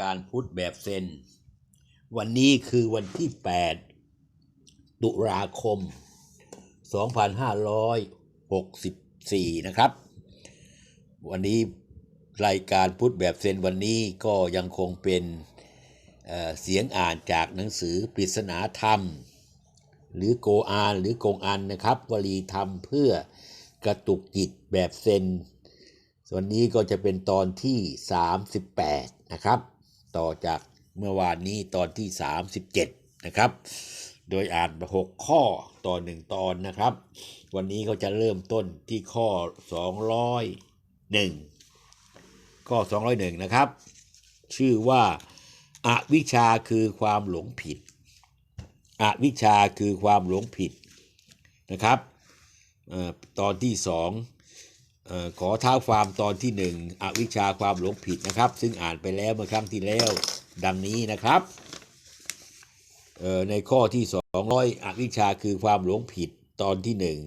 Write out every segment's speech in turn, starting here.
การพุทธแบบเซน วันนี้คือวันที่ 8 ตุลาคม 2564 นะครับ วันนี้รายการพุทธแบบเซนวันนี้ก็ยังคงเป็นเเสียงอ่านจากหนังสือปริศนาธรรม หรือโกอานหรือโกงอันนะครับ วลีธรรมเพื่อกระตุกจิตแบบเซนส่วนนี้ก็จะเป็นตอนที่ 38 นะครับ ต่อจากเมื่อวานนี้ตอนที่ 37 นะครับ โดยอ่าน 6 ข้อต่อ 1 ตอนนะครับ วันนี้เขาจะเริ่มต้นที่ข้อ 201 ข้อ 201 นะครับ ชื่อว่าอาวิชชาคือความหลงผิดอวิชชาคือความหลงผิดนะครับออตอนที่สอง ขอท้าความตอนที่หนึ่งอวิชาความหลงผิดนะครับ ซึ่งอ่านไปแล้วเมื่อครั้งที่แล้วดังนี้นะครับในข้อที่สองร้อยอวิชาคือความหลงผิดตอนที่หนึ่ง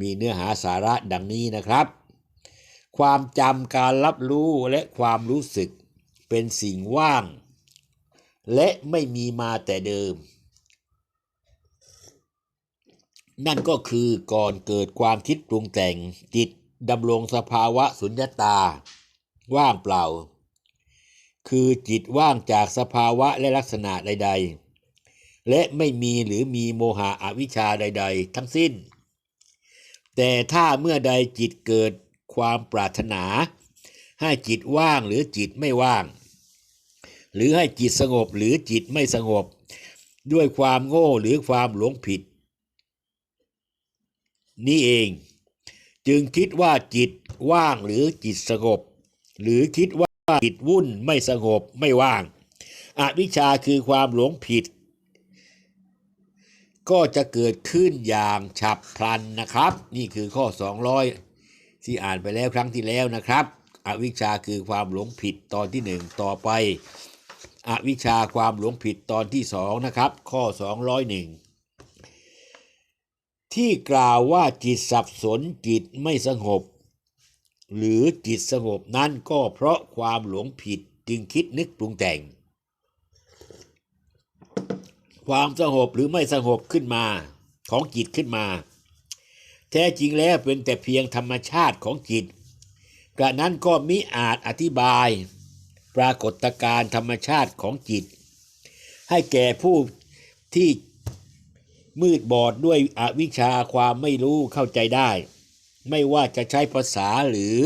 มีเนื้อหาสาระดังนี้นะครับ ความจำการรับรู้และความรู้สึกเป็นสิ่งว่าง และไม่มีมาแต่เดิม นั่นก็คือก่อนเกิดความคิดปรุงแต่งจิตดำรงสภาวะสุญญตา ว่างเปล่า คือจิตว่างจากสภาวะและลักษณะใด ๆ และไม่มีหรือมีโมหะอวิชชาใด ๆ ทั้งสิ้น แต่ถ้าเมื่อใดจิตเกิดความปรารถนา ให้จิตว่างหรือจิตไม่ว่าง หรือให้จิตสงบหรือจิตไม่สงบ ด้วยความโง่หรือความหลงผิด นี่เอง จึงคิดว่าจิตว่างหรือจิตสงบ หรือคิดว่าจิตวุ่นไม่สงบไม่ว่างอวิชชาคือความหลงผิด ก็จะเกิดขึ้นอย่างฉับพลันนะครับ นี่คือข้อ 200 ที่อ่านไปแล้วครั้งที่แล้วนะครับ อวิชชาคือความหลงผิดตอนที่หนึ่งต่อไป อวิชชาความหลงผิดตอนที่สองนะครับ ข้อ 201 ที่กล่าวว่าจิตสับสนจิตไม่สงบ หรือจิตสงบนั้นก็เพราะความหลงผิดจึงคิดนึกปรุงแต่ง ความสงบหรือไม่สงบขึ้นมาของจิตขึ้นมา แท้จริงแล้วเป็นแต่เพียงธรรมชาติของจิตกระนั้นก็มิอาจอธิบาย ปรากฏการธรรมชาติของจิต ให้แก่ผู้ที่ มืดบอดด้วยอวิชชาความไม่รู้เข้าใจได้ ไม่ว่าจะใช้ภาษาหรือ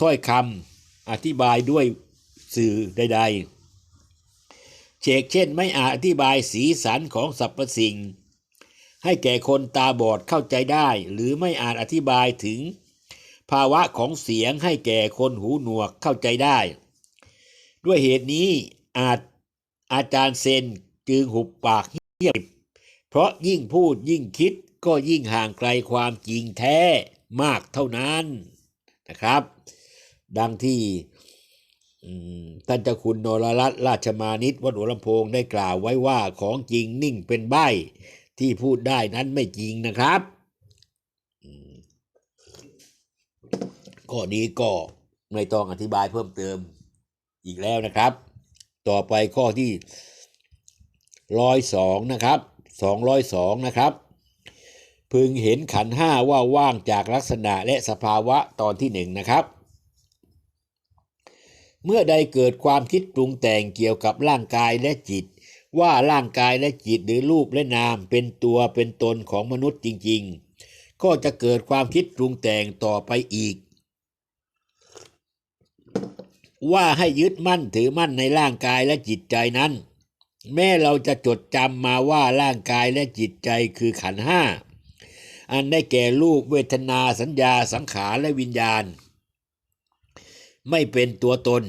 ถ้อยคำอธิบายด้วยสื่อใด ๆ เชกเช่นไม่อาจอธิบายสีสันของสรรพสิ่ง ให้แก่คนตาบอดเข้าใจได้ หรือไม่อาจอธิบายถึง ภาวะของเสียงให้แก่คนหูหนวกเข้าใจได้ ด้วยเหตุนี้อาจอาจารย์เซนจึงหุบปากเงียบ เพราะยิ่งพูดยิ่งคิดก็ยิ่งห่างไกลความจริงแท้มากเท่านั้นนะครับดังที่ท่านเจ้าคุณนรรัตราชมานิตวัดหัวลำโพงได้กล่าวไว้ว่าของจริงนิ่งเป็นใบที่พูดได้นั้นไม่จริงนะครับอืมข้อนี้ก็ไม่ต้องอธิบายเพิ่มเติมอีกแล้วนะครับ ต่อไปข้อที่ร้อยสองนะครับ สองร้อยสองนะครับ พึงเห็นขันห้าว่าว่างจากลักษณะและสภาวะตอนที่หนึ่งนะครับ เมื่อใดเกิดความคิดปรุงแต่งเกี่ยวกับร่างกายและจิต ว่าร่างกายและจิตหรือรูปและนามเป็นตัวเป็นตนของมนุษย์จริง ๆ ก็จะเกิดความคิดปรุงแต่งต่อไปอีกว่าให้ยึดมั่นถือมั่นในร่างกายและจิตใจนั้น แม้เราจะจดจำมาว่าร่างกายและจิตใจคือขันห้า อันได้แก่รูปเวทนาสัญญาสังขารและวิญญาณ ไม่เป็นตัวตน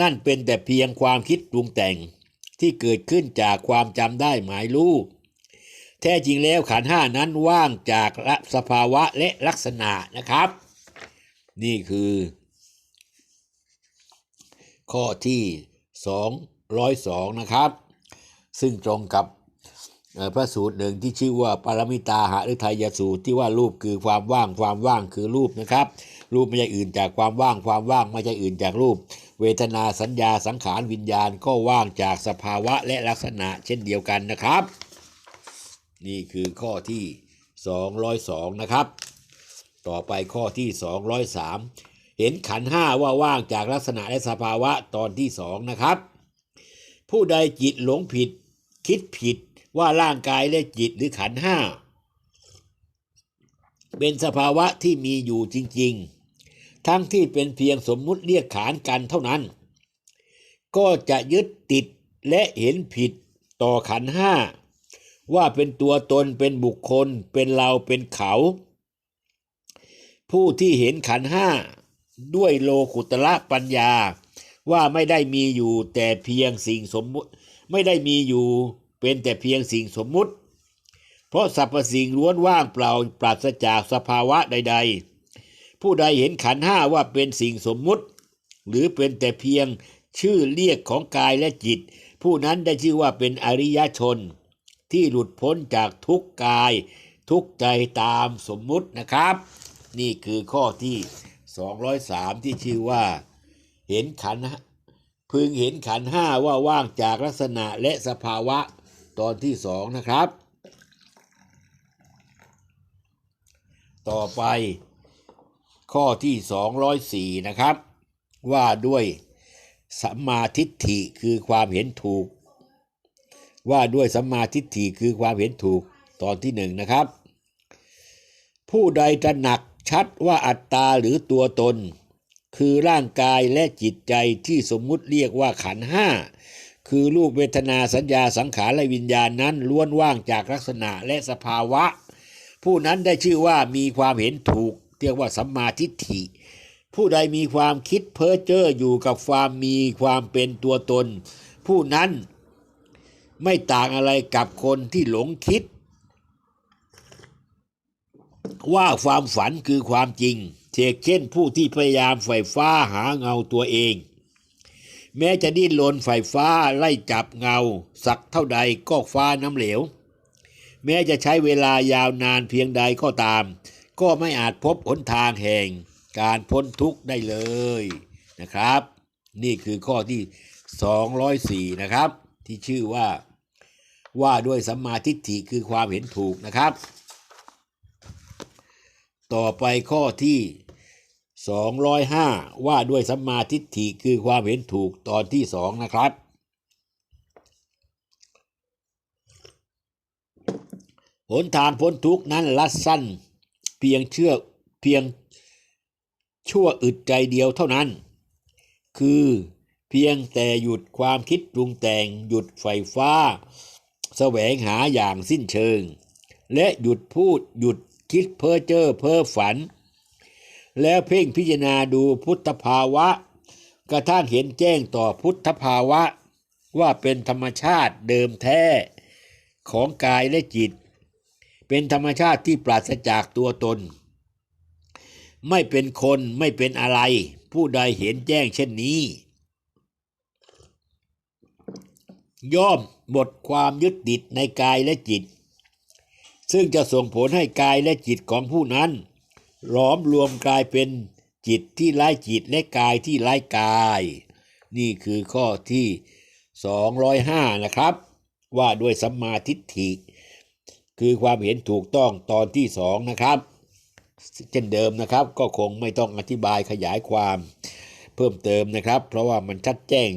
นั่นเป็นแต่เพียงความคิดปรุงแต่งที่เกิดขึ้นจากความจำได้หมายรู้แท้จริงแล้วขันห้านั้นว่างจากสภาวะและลักษณะนะครับ นี่คือ ข้อที่ 202 นะครับ ซึ่งตรงกับพระสูตรหนึ่งที่ชื่อว่าปารมิตาหฤทัยสูตรที่ว่ารูปคือความว่างความว่างคือรูปนะครับ รูปไม่ใช่อื่นจากความว่างความว่างไม่ใช่อื่นจากรูป เวทนาสัญญาสังขารวิญญาณก็ว่างจากสภาวะและลักษณะเช่นเดียวกันนะครับ นี่คือข้อที่ 202 นะครับ ต่อไปข้อที่ 203 เห็นขันห้าว่าว่างจากลักษณะและสภาวะตอนที่สองนะครับ ผู้ใดจิตหลงผิด คิดผิดว่าร่างกายและจิตหรือขันห้าเป็นสภาวะที่มีอยู่จริง ๆ ทั้งที่เป็นเพียงสมมุติเรียกขานกันเท่านั้น ก็จะยึดติดและเห็นผิดต่อขันห้าว่าเป็นตัวตนเป็นบุคคลเป็นเราเป็นเขา ผู้ที่เห็นขันห้า ด้วยโลกุตระปัญญา ว่าไม่ได้มีอยู่แต่เพียงสิ่งสมมุติ ไม่ได้มีอยู่เป็นแต่เพียงสิ่งสมมุติ เพราะสรรพสิ่งล้วนว่างเปล่าปราศจากสภาวะใด ๆ ผู้ใดเห็นขันห้าว่าเป็นสิ่งสมมุติ หรือเป็นแต่เพียงชื่อเรียกของกายและจิต ผู้นั้นได้ชื่อว่าเป็นอริยชน ที่หลุดพ้นจากทุกกาย ทุกใจตามสมมุตินะครับ นี่คือข้อที่ 203 ที่ชื่อว่า เห็นขันพึงเห็นขันห้าว่าว่างจากลักษณะและสภาวะตอนที่สองนะครับ ต่อไปข้อที่ 204 นะครับ ว่าด้วยสัมมาทิฏฐิคือความเห็นถูก ว่าด้วยสัมมาทิฏฐิคือความเห็นถูกตอนที่หนึ่งนะครับ ผู้ใดตระหนัก ชัดว่าอัตตาหรือตัวตน คือร่างกายและจิตใจที่สมมุติเรียกว่าขันห้าคือรูปเวทนาสัญญาสังขารและวิญญาณนั้นล้วนว่างจากลักษณะและสภาวะ ผู้นั้นได้ชื่อว่ามีความเห็นถูก เรียกว่าสัมมาทิฏฐิ ผู้ใดมีความคิดเพ้อเจ้ออยู่กับความมีความเป็นตัวตน ผู้นั้นไม่ต่างอะไรกับคนที่หลงคิด ว่าความฝันคือความจริงเชกเช่นผู้ที่พยายามไฟฟ้าหาเงาตัวเอง แม้จะดิ้นรนไฟฟ้าไล่จับเงา สักเท่าใดก็ฟ้าน้ำเหลว แม้จะใช้เวลายาวนานเพียงใดก็ตาม ก็ไม่อาจพบหนทางแห่ง การพ้นทุกข์ได้เลยนะครับ นี่คือข้อที่ 204 นะครับ ที่ชื่อว่าว่าด้วยสัมมาทิฏฐิคือความเห็นถูกนะครับ ต่อไปข้อที่ 205 ว่าด้วยสัมมาทิฏฐิคือความเห็นถูกตอนที่สองนะครับ หนทางพ้นทุกนั้นลัดสั้น เพียงเชื่อเพียงชั่วอึดใจเดียวเท่านั้น คือเพียงแต่หยุดความคิดปรุงแต่งหยุดไฟฟ้า แสวงหาอย่างสิ้นเชิง และหยุดพูดหยุด คิดเพ้อเจ้อเพ้อฝัน แล้วเพ่งพิจารณาดูพุทธภาวะ กระทั่งเห็นแจ้งต่อพุทธภาวะ ว่าเป็นธรรมชาติเดิมแท้ของกายและจิต เป็นธรรมชาติที่ปราศจากตัวตน ไม่เป็นคนไม่เป็นอะไร ผู้ใดเห็นแจ้งเช่นนี้ ย่อมหมดความยึดติดในกายและจิต ซึ่งจะส่งผลให้กายและจิตของผู้นั้น หลอมรวมกลายเป็นจิตที่ไร้จิตและกายที่ไร้กาย นี่คือข้อที่ 205 นะครับ ว่าด้วยสัมมาทิฏฐิ คือความเห็นถูกต้องตอนที่สองนะครับ เช่นเดิมนะครับก็คงไม่ต้องอธิบายขยายความเพิ่มเติมนะครับ เพราะว่ามันชัดแจ้ง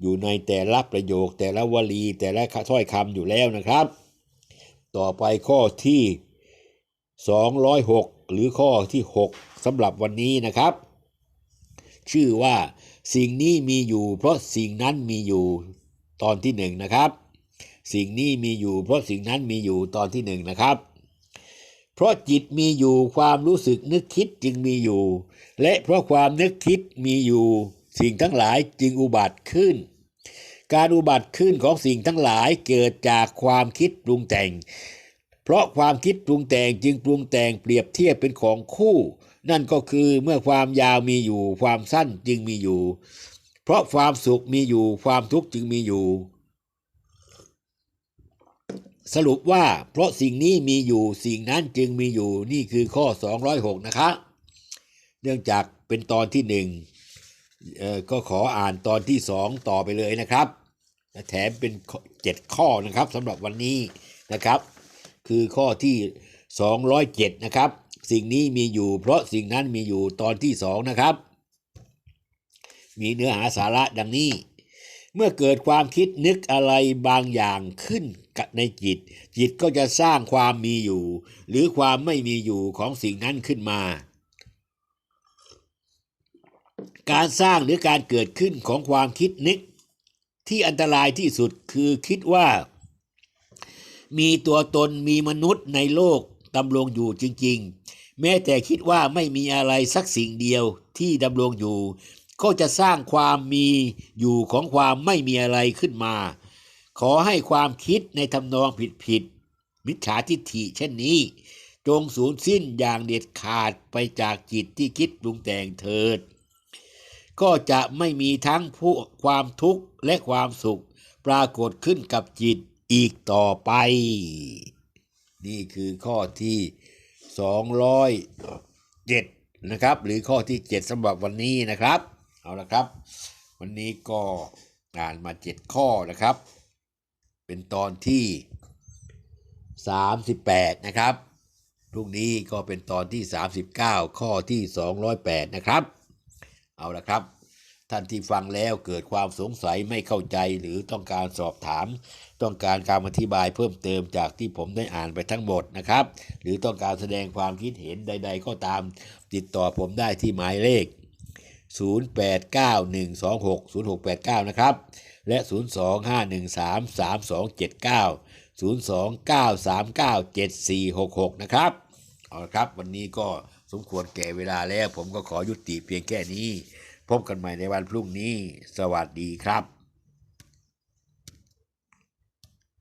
อยู่ในแต่ละประโยคแต่ละวลีแต่ละถ้อยคำอยู่แล้วนะครับ ต่อไปข้อที่ 206 หรือข้อที่ 6สำหรับวันนี้นะครับ ชื่อว่าสิ่งนี้มีอยู่ เพราะสิ่งนั้นมีอยู่ตอนที่หนึ่งนะครับ สิ่งนี้มีอยู่ เพราะสิ่งนั้นมีอยู่ตอนที่หนึ่งนะครับ เพราะจิตมีอยู่ความรู้สึกนึกคิดจึงมีอยู่ และเพราะความนึกคิดมีอยู่ สิ่งทั้งหลายจึงอุบัติขึ้น การอุบัติขึ้นของสิ่งทั้งหลายเกิดจากความคิดปรุงแต่ง เพราะความคิดปรุงแต่งจึงปรุงแต่งเปรียบเทียบเป็นของคู่ นั่นก็คือเมื่อความยาวมีอยู่ ความสั้นจึงมีอยู่ เพราะความสุขมีอยู่ความทุกข์จึงมีอยู่ สรุปว่าเพราะสิ่งนี้มีอยู่สิ่งนั้นจึงมีอยู่นี่คือข้อ 206 นะครับเนื่องจากเป็นตอนที่หนึ่งก็ขออ่านตอนที่สองต่อไปเลยนะครับ แถมเป็นเจ็ดข้อนะครับสำหรับวันนี้นะครับ คือข้อที่207นะครับ สิ่งนี้มีอยู่ เพราะสิ่งนั้นมีอยู่ตอนที่สองนะครับ มีเนื้อหาสาระดังนี้ เมื่อเกิดความคิดนึกอะไรบางอย่างขึ้นในจิต จิตก็จะสร้างความมีอยู่ หรือความไม่มีอยู่ของสิ่งนั้นขึ้นมาการสร้างหรือการเกิดขึ้นของความคิดนึก ที่อันตรายที่สุดคือคิดว่า มีตัวตนมีมนุษย์ในโลกดำรงอยู่จริง ๆ แม้แต่คิดว่าไม่มีอะไรสักสิ่งเดียวที่ดำรงอยู่ ก็จะสร้างความมีอยู่ของความไม่มีอะไรขึ้นมา ขอให้ความคิดในทำนองผิดๆมิจฉาทิฏฐิเช่นนี้ จงสูญสิ้นอย่างเด็ดขาดไปจากจิตที่คิดปรุงแต่งเถิด ก็จะไม่มีทั้งผู้ความทุกข์และความสุข ปรากฏขึ้นกับจิตอีกต่อไป นี่คือข้อที่ 207 นะครับ หรือข้อที่ 7สำหรับวันนี้นะครับ เอาละครับ วันนี้ก็อ่านมา 7 ข้อนะครับ เป็นตอนที่ 38 นะครับพรุ่งนี้ก็เป็นตอนที่ 39 ข้อที่ 208 นะครับ เอาละครับ ท่านที่ฟังแล้วเกิดความสงสัยไม่เข้าใจหรือต้องการสอบถาม ต้องการการอธิบายเพิ่มเติมจากที่ผมได้อ่านไปทั้งหมดนะครับ หรือต้องการแสดงความคิดเห็นใด ๆ ก็ตามติดต่อผมได้ที่หมายเลข 0891260689 นะครับ และ 025133279 029397466 นะครับ เอาละครับ วันนี้ก็ สมควรแก่เวลาแล้ว ผมก็ขอยุติเพียงแค่นี้ พบกันใหม่ในวันพรุ่งนี้ สวัสดีครับ